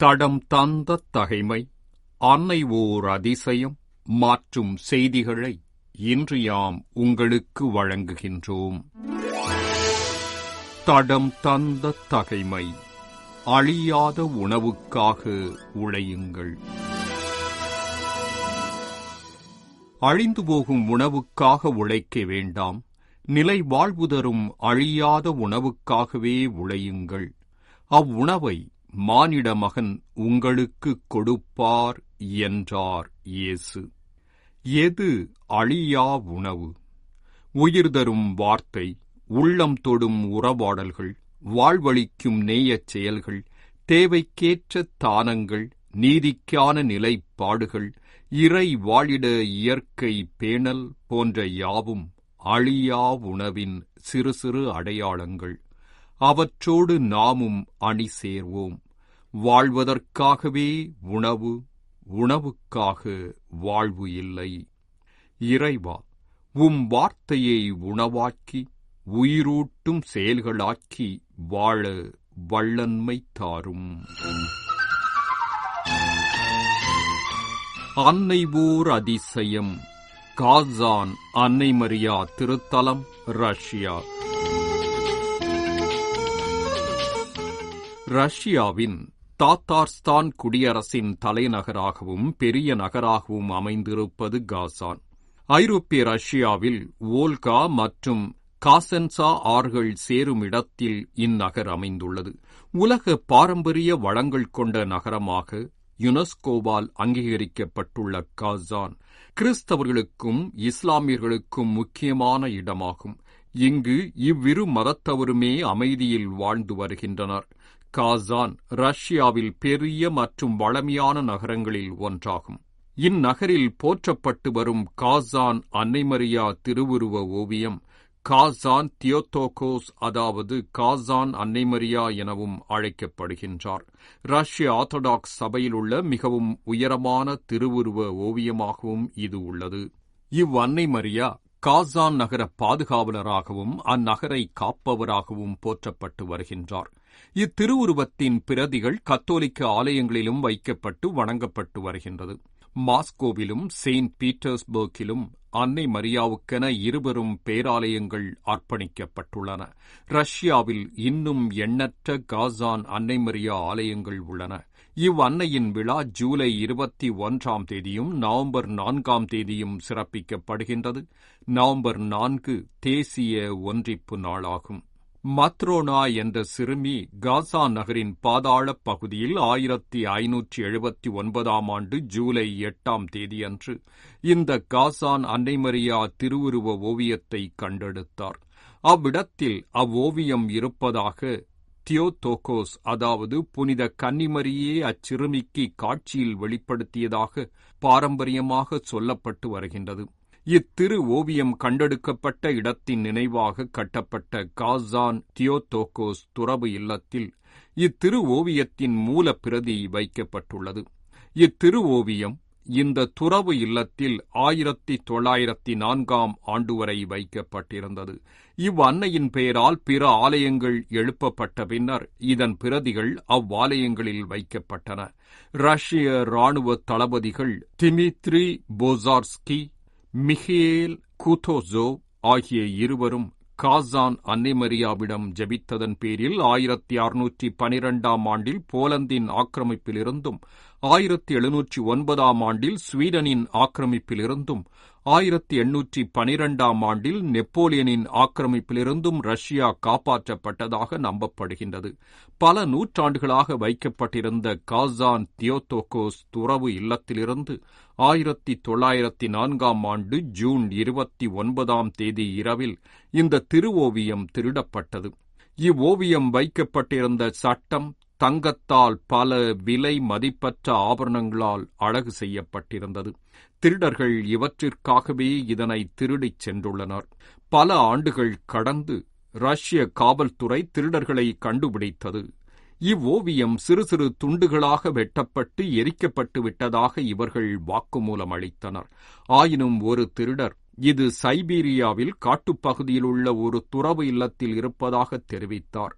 தடம் தந்த தகைமை அன்னை ஓர் அதிசயம் மாற்றும் செய்திகளை இன்று யாம் உங்களுக்கு வழங்குகின்றோம். தடம் தந்த தகைமை அழியாத உணவுக்காக உழையுங்கள். அழிந்து போகும் உணவுக்காக உழைக்க வேண்டாம் நிலை வாழ்வு தரும் அழியாத உணவுக்காகவே உழையுங்கள். அவ்வுணவை மானிட மகன் உங்களுக்குக் கொடுப்பார் என்றார் இயேசு. எது அழியா உணவு? உயிர் தரும் வார்த்தை உள்ளம் தொடும் உறவாடல்கள் வாழ்வளிக்கும் நேயச் செயல்கள் தேவைக்கேற்ற தானங்கள் நீதிக்கான நிலைப்பாடுகள் இறை வாழிட இயற்கை பேணல் போன்ற யாவும் அழியா உணவின் சிறு சிறு அடையாளங்கள். அவற்றோடு நாமும் அணி சேர்வோம் வாழ்வதற்காகவே உணவு உணவுக்காக வாழ்வு இல்லை. இறைவா உம் வார்த்தையை உணவாக்கி உயிரூட்டும் செயல்களாக்கி வாழ வள்ளன்மை தாரும். அன்னை ஊர் அதிசயம் காசான் அன்னை மரியா திருத்தலம் ரஷ்யா. ரஷ்யாவின் தாத்தார்ஸ்தான் குடியரசின் தலைநகராகவும் பெரிய நகராகவும் அமைந்திருப்பது காசான். ஐரோப்பிய ரஷ்யாவில் ஓல்கா மற்றும் காசென்சா ஆறுகள் சேரும் இடத்தில் இந்நகர் அமைந்துள்ளது. உலக பாரம்பரிய வளங்கள் கொண்ட நகரமாக யுனெஸ்கோவால் அங்கீகரிக்கப்பட்டுள்ள காசான் கிறிஸ்தவர்களுக்கும் இஸ்லாமியர்களுக்கும் முக்கியமான இடமாகும். இங்கு இவ்விரு மதத்தவருமே அமைதியில் வாழ்ந்து வருகின்றனர். காசான் ரஷ்யாவில் பெரிய மற்றும் வளமையான நகரங்களில் ஒன்றாகும். இந்நகரில் போற்றப்பட்டு வரும் காசான் அன்னைமரியா திருவுருவ ஓவியம் காசான் தியோத்தோகோஸ் அதாவது காசான் அன்னைமரியா எனவும் அழைக்கப்படுகின்றார். ரஷ்ய ஆர்த்தடாக்ஸ் சபையில் உள்ள மிகவும் உயரமான திருவுருவ ஓவியமாகவும் இது உள்ளது. இவ் அன்னை மரியா காசான் நகர பாதுகாவலராகவும் அந்நகரை காப்பவராகவும் போற்றப்பட்டு வருகின்றார். இத்திருவுருவத்தின் பிரதிகள் கத்தோலிக்க ஆலயங்களிலும் வைக்கப்பட்டு வணங்கப்பட்டு வருகின்றது. மாஸ்கோவிலும் செயின்ட் பீட்டர்ஸ்பர்க்கிலும் அன்னை மரியாவுக்கென இருவரும் பேராலயங்கள் அர்ப்பணிக்கப்பட்டுள்ளன. ரஷ்யாவில் இன்னும் எண்ணற்ற காசான் அன்னை மரியா ஆலயங்கள் உள்ளன. இவ் அன்னையின் விழா ஜூலை இருபத்தி ஒன்றாம் தேதியும் நவம்பர் நான்காம் தேதியும் சிறப்பிக்கப்படுகின்றது. நவம்பர் நான்கு தேசிய ஒன்றிப்பு நாளாகும். மத்ரோனா என்ற சிறுமி காசா நகரின் பாதாளப் பகுதியில் ஆயிரத்தி ஐநூற்றி எழுபத்தி ஒன்பதாம் ஆண்டு ஜூலை எட்டாம் தேதியன்று இந்த காசான் அன்னைமரியா திருவுருவ ஓவியத்தை கண்டெடுத்தார். அவ்விடத்தில் அவ்வோவியம் இருப்பதாக தியோதோகோஸ் அதாவது புனித கன்னிமரியே அச்சிறுமிக்கு காட்சியில் வெளிப்படுத்தியதாக பாரம்பரியமாக சொல்லப்பட்டு வருகின்றது. இத்திரு ஓவியம் கண்டெடுக்கப்பட்ட இடத்தின் நினைவாக கட்டப்பட்ட காசான் தியோதோகோஸ் துறவு இல்லத்தில் இத்திரு ஓவியத்தின் மூல பிரதி வைக்கப்பட்டுள்ளது. இத்திரு ஓவியம் இந்த துறவு இல்லத்தில் ஆயிரத்தி தொள்ளாயிரத்தி நான்காம் ஆண்டு வரை வைக்கப்பட்டிருந்தது. இவ் அன்னையின் பெயரால் பிற ஆலயங்கள் எழுப்பப்பட்ட பின்னர் இதன் பிரதிகள் அவ்வாலயங்களில் வைக்கப்பட்டன. ரஷ்ய ராணுவ தளபதிகள் திமித்ரி போசார்ஸ்கி மிகேல் கூத்தோசோவ் ஆகிய இருவரும் காசான் அன்னைமரியாவிடம் ஜபித்ததன் பேரில் ஆயிரத்தி அறுநூற்றி பனிரெண்டாம் ஆண்டில் போலந்தின் ஆக்கிரமிப்பிலிருந்தும் ஆயிரத்தி எழுநூற்றி ஒன்பதாம் ஆண்டில் ஸ்வீடனின் ஆக்கிரமிப்பிலிருந்தும் ஆயிரத்தி எண்ணூற்றி பனிரெண்டாம் ஆண்டில் நெப்போலியனின் ஆக்கிரமிப்பிலிருந்தும் ரஷ்யா காப்பாற்றப்பட்டதாக நம்பப்படுகின்றது. பல நூற்றாண்டுகளாக வைக்கப்பட்டிருந்த காசான் தியோதோகோஸ் துறவு இல்லத்திலிருந்து ஆயிரத்தி தொள்ளாயிரத்தி நான்காம் ஆண்டு ஜூன் இருபத்தி ஒன்பதாம் தேதி இரவில் இந்த திருவோவியம் திருடப்பட்டது. இவ்வோவியம் வைக்கப்பட்டிருந்த சட்டம் தங்கத்தால் பல விலை மதிப்பற்ற ஆபரணங்களால் அழகு செய்யப்பட்டிருந்தது. திருடர்கள் இவற்றிற்காகவே இதனை திருடிச் சென்றுள்ளனர். பல ஆண்டுகள் கடந்து ரஷ்ய காவல்துறை திருடர்களை கண்டுபிடித்தது. இவ்வோவியம் சிறு சிறு துண்டுகளாக வெட்டப்பட்டு எரிக்கப்பட்டு விட்டதாக இவர்கள் வாக்குமூலம் அளித்தனர். ஆயினும் ஒரு திருடர் இது சைபீரியாவில் காட்டுப்பகுதியில் உள்ள ஒரு துறவு இல்லத்தில் இருப்பதாக தெரிவித்தார்.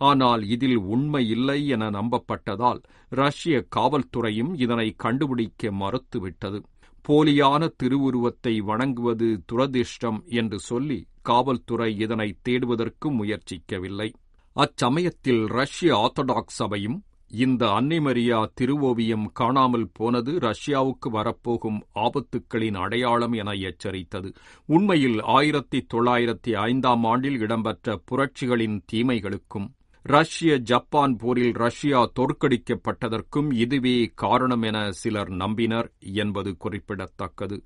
ஆனால் இதில் உண்மை இல்லை என நம்பப்பட்டதால் ரஷ்ய காவல்துறையும் இதனை கண்டுபிடிக்க மறுத்துவிட்டது. போலியான திருவுருவத்தை வணங்குவது துரதிர்ஷ்டம் என்று சொல்லி காவல்துறை இதனை தேடுவதற்கு முயற்சிக்கவில்லை. அச்சமயத்தில் ரஷ்ய ஆர்த்தடாக்ஸ் சபையும் இந்த அன்னிமரியா திருவோவியம் காணாமல் போனது ரஷ்யாவுக்கு வரப்போகும் ஆபத்துக்களின் அடையாளம் என எச்சரித்தது. உண்மையில் ஆயிரத்தி தொள்ளாயிரத்தி ஐந்தாம் ஆண்டில் இடம்பெற்ற புரட்சிகளின் தீமைகளுக்கும் ரஷ்ய ஜப்பான் போரில் ரஷ்யா தோற்கடிக்கப்பட்டதற்கும் இதுவே காரணம் என சிலர் நம்பினர் என்பது குறிப்பிடத்தக்கது.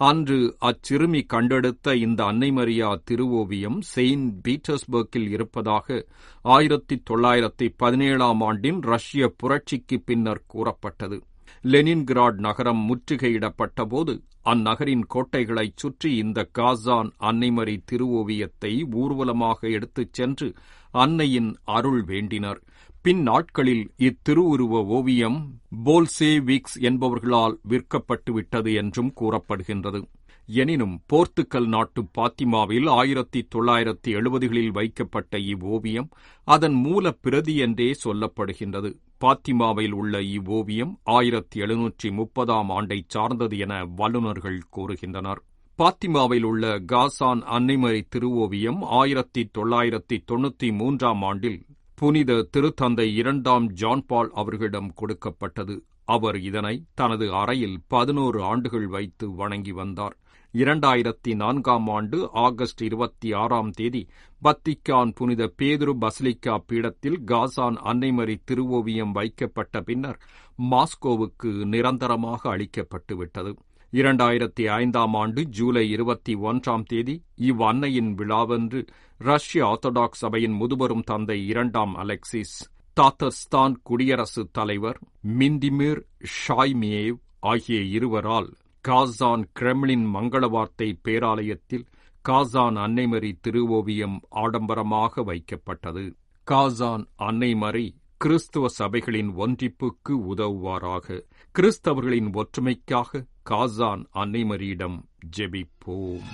அன்று அச்சிறுமி கண்டெடுத்த இந்த அன்னைமரியா திருவோவியம் செயின்ட் பீட்டர்ஸ்பர்க்கில் இருப்பதாக ஆயிரத்தி தொள்ளாயிரத்தி பதினேழாம் ஆண்டின் ரஷ்ய புரட்சிக்கு பின்னர் கூறப்பட்டது. லெனின்கிராட் நகரம் முற்றுகையிடப்பட்டபோது அந்நகரின் கோட்டைகளைச் சுற்றி இந்த காசான் அன்னைமரி திருவோவியத்தை ஊர்வலமாக எடுத்துச் சென்று அன்னையின் அருள் வேண்டினர். பின் நாட்களில் இத்திருவுருவ ஓவியம் போல்சேவிக்ஸ் என்பவர்களால் விற்கப்பட்டுவிட்டது என்றும் கூறப்படுகின்றது. எனினும் போர்த்துக்கல் நாட்டு பாத்திமாவில் ஆயிரத்தி தொள்ளாயிரத்தி எழுபதுகளில் வைக்கப்பட்ட இவ்வோவியம் அதன் மூல பிரதி என்றே சொல்லப்படுகின்றது. பாத்திமாவில் உள்ள இவ்வோவியம் ஆயிரத்தி எழுநூற்றி முப்பதாம் ஆண்டை சார்ந்தது என வல்லுநர்கள் கூறுகின்றனர். பாத்திமாவில் உள்ள காசான் அன்னைமறை திருவோவியம் ஆயிரத்தி தொள்ளாயிரத்தி தொண்ணூற்றி மூன்றாம் ஆண்டில் புனித திருத்தந்தை இரண்டாம் ஜான்பால் அவர்களிடம் கொடுக்கப்பட்டது. அவர் இதனை தனது அறையில் பதினோரு ஆண்டுகள் வைத்து வணங்கி வந்தார். இரண்டாயிரத்தி நான்காம் ஆண்டு ஆகஸ்ட் இருபத்தி ஆறாம் தேதி வத்திக்கான் புனித பேதுரு பசிலிக்கா பீடத்தில் காசான் அன்னைமரி திருவோவியம் வைக்கப்பட்ட பின்னர் மாஸ்கோவுக்கு நிரந்தரமாக அளிக்கப்பட்டுவிட்டது. இரண்டாயிரத்தி ஐந்தாம் ஆண்டு ஜூலை இருபத்தி ஒன்றாம் தேதி இவ்வன்னையின் விழாவென்று ரஷ்ய ஆர்த்தடாக்ஸ் சபையின் முதுபெரும் தந்தை இரண்டாம் அலெக்சிஸ் தாத்தர்ஸ்தான் குடியரசுத் தலைவர் மிந்திமிர் ஷாய்மியேவ் ஆகிய இருவரால் காசான் கிரெம்ளின் மங்கள வார்த்தை பேராலயத்தில் காசான் அன்னைமரி திருவோவியம் ஆடம்பரமாக வைக்கப்பட்டது. காசான் அன்னைமரி கிறிஸ்துவ சபைகளின் ஒன்றிப்புக்கு உதவுவாராக. கிறிஸ்தவர்களின் ஒற்றுமைக்காக காசான் அன்னைமரியிடம் ஜெபிப்போம்.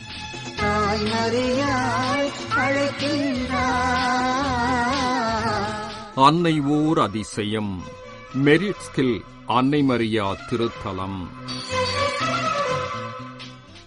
அன்னை ஓர் அதிசயம் மெரிட்ஸ்கில் அன்னை மரியா திருத்தலம்.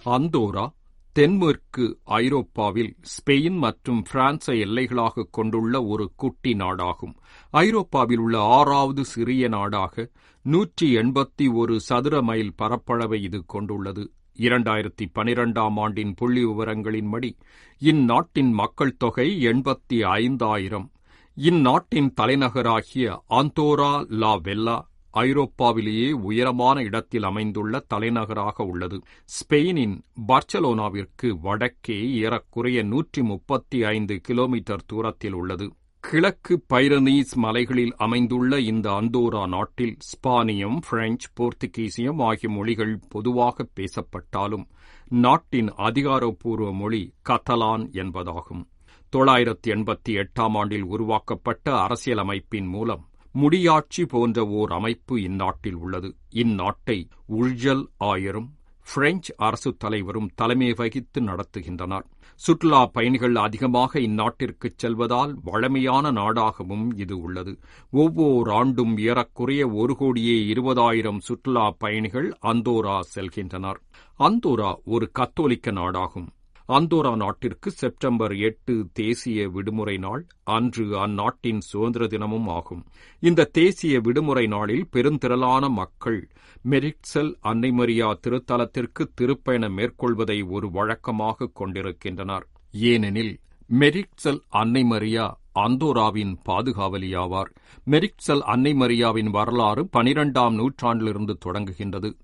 அந்தோரா தென்மேற்கு ஐரோப்பாவில் ஸ்பெயின் மற்றும் பிரான்சை எல்லைகளாக கொண்டுள்ள ஒரு குட்டி நாடாகும். ஐரோப்பாவில் உள்ள ஆறாவது சிறிய நாடாக நூற்றி எண்பத்தி ஒரு சதுர மைல் பரப்பளவை இது கொண்டுள்ளது. இரண்டாயிரத்தி பனிரெண்டாம் ஆண்டின் புள்ளி விவரங்களின்படி இந்நாட்டின் மக்கள் தொகை எண்பத்தி ஐந்தாயிரம். இந்நாட்டின் தலைநகராகிய ஆந்தோரா லா வெல்லா ஐரோப்பாவிலேயே உயரமான இடத்தில் அமைந்துள்ள தலைநகராக உள்ளது. ஸ்பெயினின் பார்சலோனாவிற்கு வடக்கே ஏறக்குறைய நூற்றி முப்பத்தி ஐந்து கிலோமீட்டர் தூரத்தில் உள்ளது. கிழக்கு பைரனீஸ் மலைகளில் அமைந்துள்ள இந்த அந்தோரா நாட்டில் ஸ்பானியம் பிரெஞ்சு போர்த்துகீசியம் ஆகிய மொழிகள் பொதுவாக பேசப்பட்டாலும் நாட்டின் அதிகாரப்பூர்வ மொழி கத்தலான் என்பதாகும். தொள்ளாயிரத்தி எண்பத்தி எட்டாம் ஆண்டில் உருவாக்கப்பட்ட அரசியலமைப்பின் மூலம் முடியாட்சி போன்ற ஓர் அமைப்பு இந்நாட்டில் உள்ளது. இந்நாட்டை உழ்ஜல் ஆயரும் பிரெஞ்சு அரசு தலைவரும் தலைமை வகித்து நடத்துகின்றனர். சுற்றுலா பயணிகள் அதிகமாக இந்நாட்டிற்கு செல்வதால் வழமையான நாடாகவும் இது உள்ளது. ஒவ்வொரு ஆண்டும் ஏறக்குறைய ஒரு கோடியே இருபதாயிரம் சுற்றுலா பயணிகள் அந்தோரா செல்கின்றனர். அந்தோரா ஒரு கத்தோலிக்க நாடாகும். அந்தோரா நாட்டிற்கு செப்டம்பர் எட்டு தேசிய விடுமுறை நாள். அன்று அந்நாட்டின் சுதந்திர தினமும் ஆகும். இந்த தேசிய விடுமுறை நாளில் பெருந்திரளான மக்கள் மெரிட்சல் அன்னைமரியா திருத்தலத்திற்கு திருப்பயணம் மேற்கொள்வதை ஒரு வழக்கமாக கொண்டிருக்கின்றனர். ஏனெனில் மெரிட்சல் அன்னைமரியா அந்தோராவின் பாதுகாவலியாவார். மெரிட்செல் அன்னை மரியாவின் வரலாறு பனிரெண்டாம் நூற்றாண்டிலிருந்து தொடங்குகின்றது.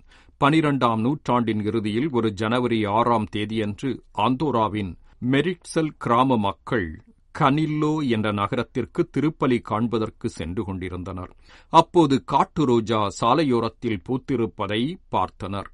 பனிரெண்டாம் நூற்றாண்டின் இறுதியில் ஒரு ஜனவரி ஆறாம் தேதியன்று ஆந்தோராவின் மெரிட்சல் கிராம மக்கள் கனில்லோ என்ற நகரத்திற்கு திருப்பலி காண்பதற்கு சென்று கொண்டிருந்தனர். அப்போது காட்டு ரோஜா சாலையோரத்தில் பூத்திருப்பதை பார்த்தனர்.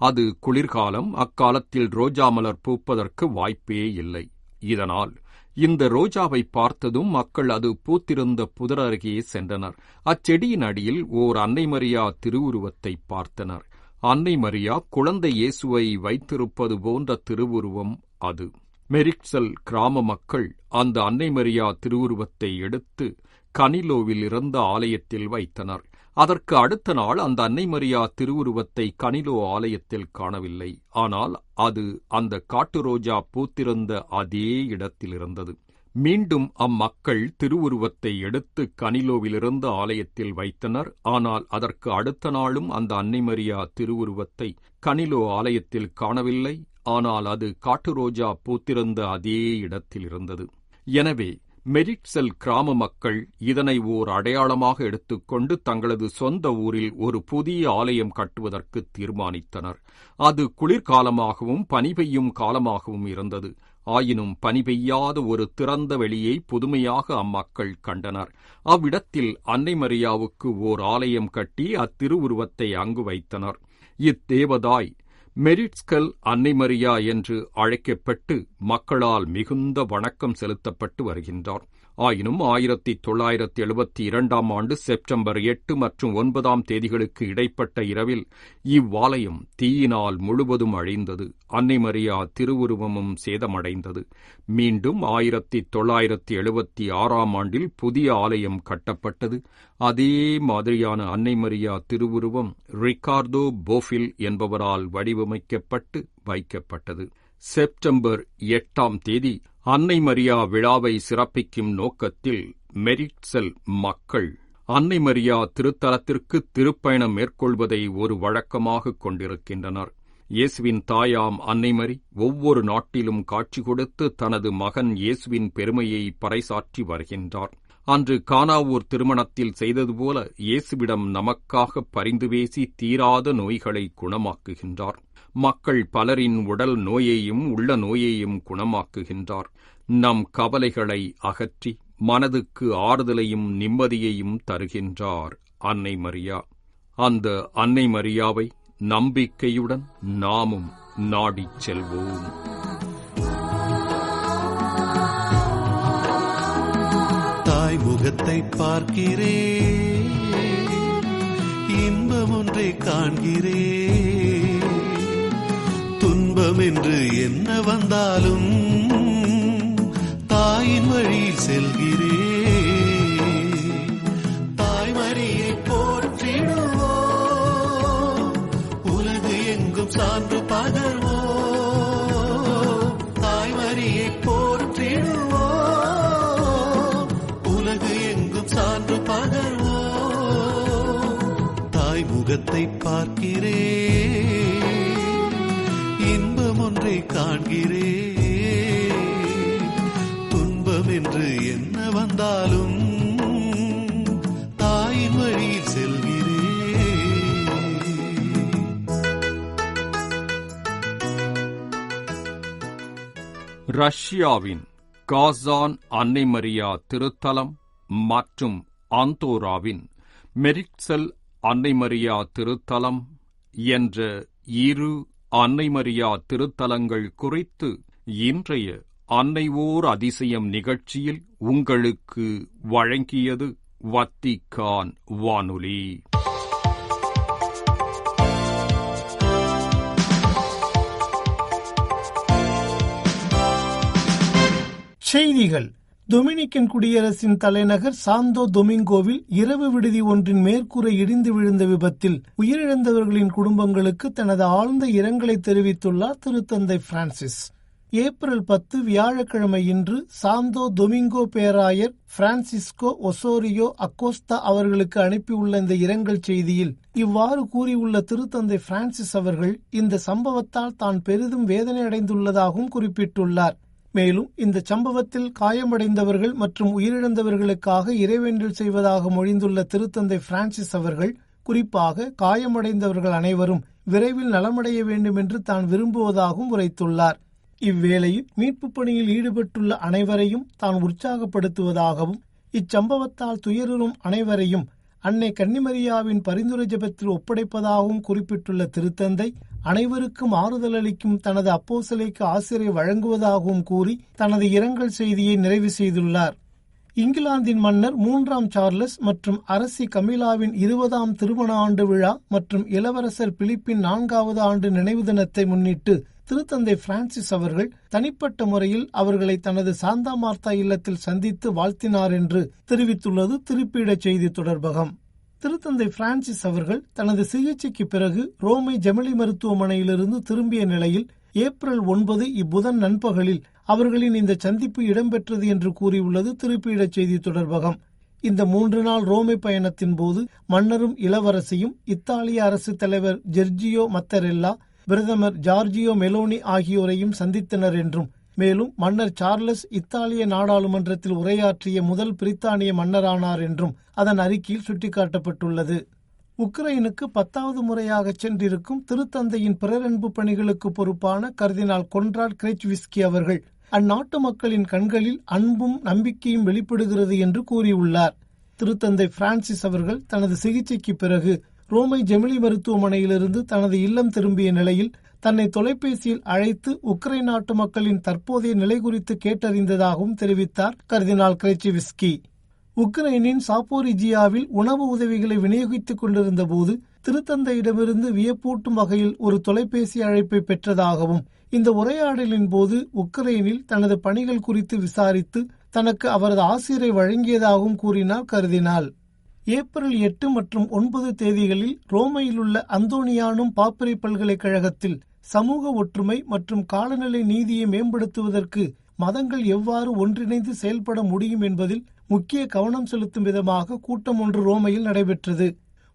அது குளிர்காலம் அக்காலத்தில் ரோஜா மலர் பூப்பதற்கு வாய்ப்பே இல்லை. இதனால் இந்த ரோஜாவை பார்த்ததும் மக்கள் அது பூத்திருந்த புதர் அருகே சென்றனர். அச்செடியின் அடியில் ஓர் அன்னைமரியா திருவுருவத்தை பார்த்தனர். அன்னை மரியா குழந்தை இயேசுவை வைத்திருப்பது போன்ற திருவுருவம் அது. மெரிக்சல் கிராம மக்கள் அந்த அன்னை மரியா திருவுருவத்தை எடுத்து கனிலோவில் இருந்த ஆலயத்தில் வைத்தனர். அதற்கு அடுத்த நாள் அந்த அன்னை மரியா திருவுருவத்தை கனிலோ ஆலயத்தில் காணவில்லை. ஆனால் அது அந்த காட்டு ரோஜா பூத்திருந்த அதே இடத்தில் இருந்தது மீண்டும் அம்மக்கள் திருவுருவத்தை எடுத்து கனிலோவிலிருந்து ஆலயத்தில் வைத்தனர். ஆனால் அதற்கு அடுத்த நாளும் அந்த அன்னைமரியா திருவுருவத்தை கனிலோ ஆலயத்தில் காணவில்லை. ஆனால் அது காட்டு ரோஜா பூத்திருந்த அதே இடத்தில் இருந்தது. எனவே மெரிட்செல் கிராம மக்கள் இதனை ஓர் அடையாளமாக எடுத்துக்கொண்டு தங்களது சொந்த ஊரில் ஒரு புதிய ஆலயம் கட்டுவதற்கு தீர்மானித்தனர். அது குளிர்காலமாகவும் பனி பெய்யும் காலமாகவும் இருந்தது. ஆயினும் பனி பெய்யாத ஒரு திறந்த வெளியை புதுமையாக அம்மக்கள் கண்டனர். அவ்விடத்தில் அன்னை மரியாவுக்கு ஓர் ஆலயம் கட்டி அத்திருவுருவத்தை அங்கு வைத்தனர். இத்தேவதாய் மெரிட்ஸ்கல் அன்னை மரியா என்று அழைக்கப்பட்டு மக்களால் மிகுந்த வணக்கம் செலுத்தப்பட்டு வருகின்றார். ஆயினும் ஆயிரத்தி தொள்ளாயிரத்தி எழுபத்தி இரண்டாம் ஆண்டு செப்டம்பர் எட்டு மற்றும் ஒன்பதாம் தேதிகளுக்கு இடைப்பட்ட இரவில் இவ்வாலயம் தீயினால் முழுவதும் அழிந்தது. அன்னை மரியா திருவுருவமும் சேதமடைந்தது. மீண்டும் ஆயிரத்தி தொள்ளாயிரத்தி எழுபத்தி ஆறாம் ஆண்டில் புதிய ஆலயம் கட்டப்பட்டது. அதே மாதிரியான அன்னை மரியா திருவுருவம் ரிக்கார்டோ போஃபில் என்பவரால் வடிவமைக்கப்பட்டு வைக்கப்பட்டது. செப்டம்பர் எட்டாம் தேதி அன்னை மரியா விழாவை சிறப்பிக்கும் நோக்கத்தில் மெரிட்செல் மக்கள் அன்னை மரியா திருத்தலத்திற்கு திருப்பயணம் மேற்கொள்வதை ஒரு வழக்கமாக கொண்டிருக்கின்றனர். இயேசுவின் தாயாம் அன்னைமரி ஒவ்வொரு நாட்டிலும் காட்சி கொடுத்து தனது மகன் இயேசுவின் பெருமையை பறைசாற்றி வருகின்றார். அன்று கானாவூர் திருமணத்தில் செய்தது போல இயேசுவிடம் நமக்காக பரிந்து பேசி தீராத நோய்களை குணமாக்குகின்றார். மக்கள் பலரின் உடல் நோயையும் உள்ள நோயையும் குணமாக்குகின்றார். நம் கவலைகளை அகற்றி மனதுக்கு ஆறுதலையும் நிம்மதியையும் தருகின்றார் அன்னை மரியா. அந்த அன்னை மரியாவை நம்பிக்கையுடன் நாமும் நாடிச் செல்வோம். தாய் முகத்தை பார்க்கிறேன் இன்பம் ஒன்றை காண்கிறேன் துன்பம் என்று என்ன வந்தாலும் தாயின் வழியில் செல்கிறேன். தாய்மரியை போற்றிடுவோம் உலகு எங்கும் சான்று பகர்வோம் தாய்மரியை போற்றிடுவோம் உலகு எங்கும் சான்று பகர்வோ தாய் முகத்தை பார்க்கிறேன். காண்கிறேன். துன்பம் என்று என்ன வந்தாலும் தாயின் வழியில் செல்கிறேன். ரஷ்யாவின் காசான் அன்னை மரியா திருத்தலம் மற்றும் ஆந்தோராவின் மெரிக்சல் அன்னை மரியா திருத்தலம் என்ற இரு அன்னை மரியா திருத்தலங்கள் குறித்து இன்றைய அன்னைவோர் அதிசயம் நிகழ்ச்சியில் உங்களுக்கு வழங்கியது வத்திக்கான் வானொலி. செய்திகள். டொமினிக்கன் குடியரசின் தலைநகர் சாந்தோ டொமிங்கோவில் இரவு விடுதி ஒன்றின் மேற்கூரை இடிந்து விழுந்த விபத்தில் உயிரிழந்தவர்களின் குடும்பங்களுக்கு தனது ஆழ்ந்த இரங்கலை தெரிவித்துள்ளார் திருத்தந்தை பிரான்சிஸ். ஏப்ரல் பத்து வியாழக்கிழமை இன்று சாந்தோ டொமிங்கோ பேராயர் பிரான்சிஸ்கோ ஒசோரியோ அக்கோஸ்தா அவர்களுக்கு அனுப்பியுள்ள இந்த இரங்கல் செய்தியில் இவ்வாறு கூறியுள்ள திருத்தந்தை பிரான்சிஸ் அவர்கள் இந்த சம்பவத்தால் தான் பெரிதும் வேதனை அடைந்துள்ளதாகவும் குறிப்பிட்டுள்ளார். மேலும் இந்த சம்பவத்தில் காயமடைந்தவர்கள் மற்றும் உயிரிழந்தவர்களுக்காக இறைவேண்டல் செய்வதாக மொழிந்துள்ள திருத்தந்தை பிரான்சிஸ் அவர்கள் குறிப்பாக காயமடைந்தவர்கள் அனைவரும் விரைவில் நலமடைய வேண்டும் என்று தான் விரும்புவதாகவும் உரைத்துள்ளார். இவ்வேளையில் மீட்புப் பணியில் ஈடுபட்டுள்ள அனைவரையும் தான் உற்சாகப்படுத்துவதாகவும் இச்சம்பவத்தால் துயருறும் அனைவரையும் அன்னை கன்னிமரியாவின் பரிந்துரை ஜெபத்தில் ஒப்படைப்பதாகவும் குறிப்பிட்டுள்ள திருத்தந்தை அனைவருக்கும் ஆறுதல் அளிக்கும் தனது அப்போசலைக்கு ஆசிரியை வழங்குவதாகவும் கூறி தனது இரங்கல் செய்தியை நிறைவு செய்துள்ளார். இங்கிலாந்தின் மன்னர் மூன்றாம் சார்லஸ் மற்றும் அரசி கமிலாவின் இருபதாம் திருமண ஆண்டு விழா மற்றும் இளவரசர் பிலிப்பின் நான்காவது ஆண்டு நினைவு தினத்தை முன்னிட்டு திருத்தந்தை பிரான்சிஸ் அவர்கள் தனிப்பட்ட முறையில் அவர்களை தனது சாந்தா மார்த்தா இல்லத்தில் சந்தித்து வாழ்த்தினார் என்று தெரிவித்துள்ளது திருப்பீட செய்தி தொடர்பகம். திருத்தந்தை பிரான்சிஸ் அவர்கள் தனது சிகிச்சைக்கு பிறகு ரோமை ஜெமிலி மருத்துவமனையிலிருந்து திரும்பிய நிலையில் ஏப்ரல் ஒன்பது இப்புதன் நண்பகலில் அவர்களின் இந்த சந்திப்பு இடம்பெற்றது என்று கூறியுள்ளது திருப்பீடச் செய்தி தொடர்பகம். இந்த மூன்று நாள் ரோமை பயணத்தின் போது மன்னரும் இளவரசியும் இத்தாலிய அரசு தலைவர் ஜெர்ஜியோ மத்தரெல்லா பிரதமர் ஜார்ஜியோ மெலோனி ஆகியோரையும் சந்தித்தனர் என்றும். மேலும் மன்னர் சார்லஸ் இத்தாலிய நாடாளுமன்றத்தில் உரையாற்றிய முதல் பிரித்தானிய மன்னரானார் என்றும் அதன் அறிக்கையில் சுட்டிக்காட்டப்பட்டுள்ளது. உக்ரைனுக்கு பத்தாவது முறையாக சென்றிருக்கும் திருத்தந்தையின் பிறரன்பு பணிகளுக்கு பொறுப்பான கர்தினால் கொன்ராட் கிரெச்விஸ்கி அவர்கள் அந்நாட்டு மக்களின் கண்களில் அன்பும் நம்பிக்கையும் வெளிப்படுகிறது என்று கூறியுள்ளார். திருத்தந்தை பிரான்சிஸ் அவர்கள் தனது சிகிச்சைக்கு பிறகு ரோமை ஜெமிலி மருத்துவமனையிலிருந்து தனது இல்லம் திரும்பிய நிலையில் தன்னை தொலைபேசியில் அழைத்து உக்ரைன் நாட்டு மக்களின் தற்போதைய நிலை குறித்து கேட்டறிந்ததாகவும் தெரிவித்தார் கர்தினால் கிரைச்சிவிஸ்கி. உக்ரைனின் சாப்போரிஜியாவில் உணவு உதவிகளை விநியோகித்துக் கொண்டிருந்த போது திருத்தந்தையிடமிருந்து வியப்பூட்டும் வகையில் ஒரு தொலைபேசி அழைப்பை பெற்றதாகவும் இந்த உரையாடலின் போது உக்ரைனில் தனது பணிகள் குறித்து விசாரித்து தனக்கு அவரது ஆசிரியரை வழங்கியதாகவும் கூறினார் கருதினால் ஏப்ரல் எட்டு மற்றும் ஒன்பது தேதிகளில் ரோமையில் உள்ள அந்தோனியானும் பாப்பரை பல்கலைக்கழகத்தில் சமூக ஒற்றுமை மற்றும் காலநிலை நீதியை மேம்படுத்துவதற்கு மதங்கள் எவ்வாறு ஒன்றிணைந்து செயல்பட முடியும் என்பதில் முக்கிய கவனம் செலுத்தும் விதமாக கூட்டம் ஒன்று ரோமையில் நடைபெற்றது.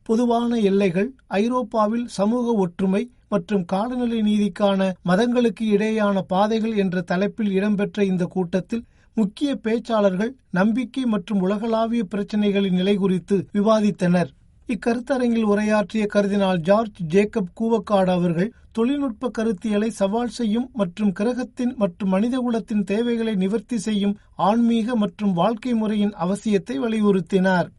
பொதுவான எல்லைகள் ஐரோப்பாவில் சமூக ஒற்றுமை மற்றும் காலநிலை நீதிக்கான மதங்களுக்கு இடையேயான பாதைகள் என்ற தலைப்பில் இடம்பெற்ற இந்த கூட்டத்தில் முக்கிய பேச்சாளர்கள் நம்பிக்கை மற்றும் உலகளாவிய பிரச்சினைகளின் நிலை குறித்து விவாதித்தனர். இக்கருத்தரங்கில் உரையாற்றிய கருதினால் ஜார்ஜ் ஜேக்கப் கூவக்காடு அவர்கள் தொழில்நுட்ப கருத்தியலை சவால் செய்யும் மற்றும் கிரகத்தின் மற்றும் மனிதகுலத்தின் தேவைகளை நிவர்த்தி செய்யும் ஆன்மீக மற்றும் வாழ்க்கை முறையின் அவசியத்தை வலியுறுத்தினார்.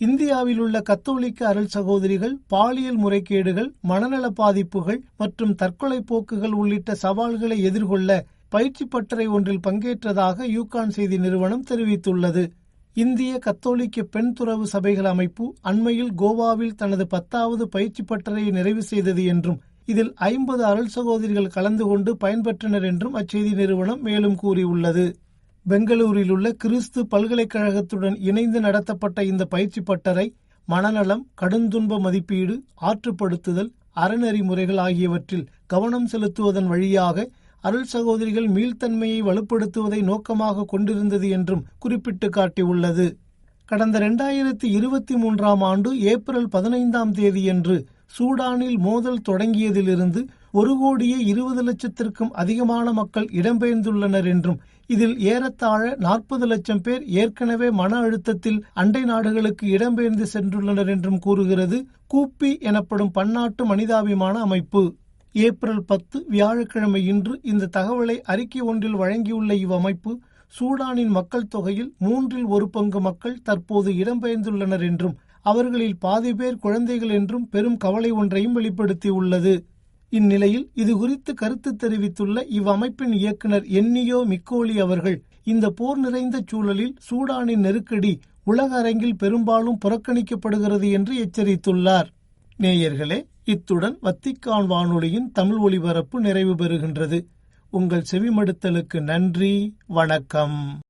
இந்தியாவில் உள்ள கத்தோலிக்க அருள் சகோதரிகள் பாலியல் முறைகேடுகள் மனநல பாதிப்புகள் மற்றும் தற்கொலை போக்குகள் உள்ளிட்ட சவால்களை எதிர்கொள்ள பயிற்சி பட்டறை ஒன்றில் பங்கேற்றதாக யூகான் செய்தி நிறுவனம் தெரிவித்துள்ளது. இந்திய கத்தோலிக்க பெண் துறவு சபைகள் அமைப்பு அண்மையில் கோவாவில் தனது பத்தாவது பயிற்சி பட்டறையை நிறைவு செய்தது என்றும் இதில் ஐம்பது அருள் சகோதரிகள் கலந்து கொண்டு பயன்பெற்றனர் என்றும் அச்செய்தி நிறுவனம் மேலும் கூறியுள்ளது. பெங்களூரில் உள்ள கிறிஸ்து பல்கலைக்கழகத்துடன் இணைந்து நடத்தப்பட்ட இந்த பயிற்சி பட்டறை மனநலம் கடுந்துன்ப மதிப்பீடு ஆற்றுப்படுத்துதல் அறநெறி முறைகள் ஆகியவற்றில் கவனம் செலுத்துவதன் வழியாக அருள் சகோதரிகள் மீள்தன்மையை வலுப்படுத்துவதை நோக்கமாக கொண்டிருந்தது என்றும் குறிப்பிட்டு காட்டியுள்ளது. கடந்த இரண்டாயிரத்தி இருபத்தி மூன்றாம் ஆண்டு ஏப்ரல் பதினைந்தாம் தேதியன்று சூடானில் மோதல் தொடங்கியதிலிருந்து ஒரு கோடியே இருபது லட்சத்திற்கும் அதிகமான மக்கள் இடம்பெயர்ந்துள்ளனர் என்றும் இதில் ஏறத்தாழ நாற்பது லட்சம் பேர் ஏற்கனவே மன அழுத்தத்தில் அண்டை நாடுகளுக்கு இடம்பெயர்ந்து சென்றுள்ளனர் என்றும் கூறுகிறது. கூப்பி எனப்படும் பன்னாட்டு மனிதாபிமான அமைப்பு. ஏப்ரல் பத்து வியாழக்கிழமை இன்று இந்த தகவலை அறிக்கை ஒன்றில் வழங்கியுள்ள இவ்வமைப்பு சூடானின் மக்கள் தொகையில் மூன்றில் ஒரு பங்கு மக்கள் தற்போது இடம்பெயர்ந்துள்ளனர் என்றும் அவர்களில் பாதி பேர் குழந்தைகள் என்றும் பெரும் கவலை ஒன்றையும் வெளிப்படுத்தியுள்ளது. இந்நிலையில் இதுகுறித்து கருத்து தெரிவித்துள்ள இவ்வமைப்பின் இயக்குனர் என்னியோ மிக்கோலி அவர்கள் இந்த போர் நிறைந்த சூழலில் சூடானின் நெருக்கடி உலக அரங்கில் பெரும்பாலும் புறக்கணிக்கப்படுகிறது என்று எச்சரித்துள்ளார். நேயர்களே இத்துடன் வத்திக்கான் வானொலியின் தமிழ் ஒலிபரப்பு நிறைவு பெறுகின்றது. உங்கள் செவிமடுத்தலுக்கு நன்றி வணக்கம்.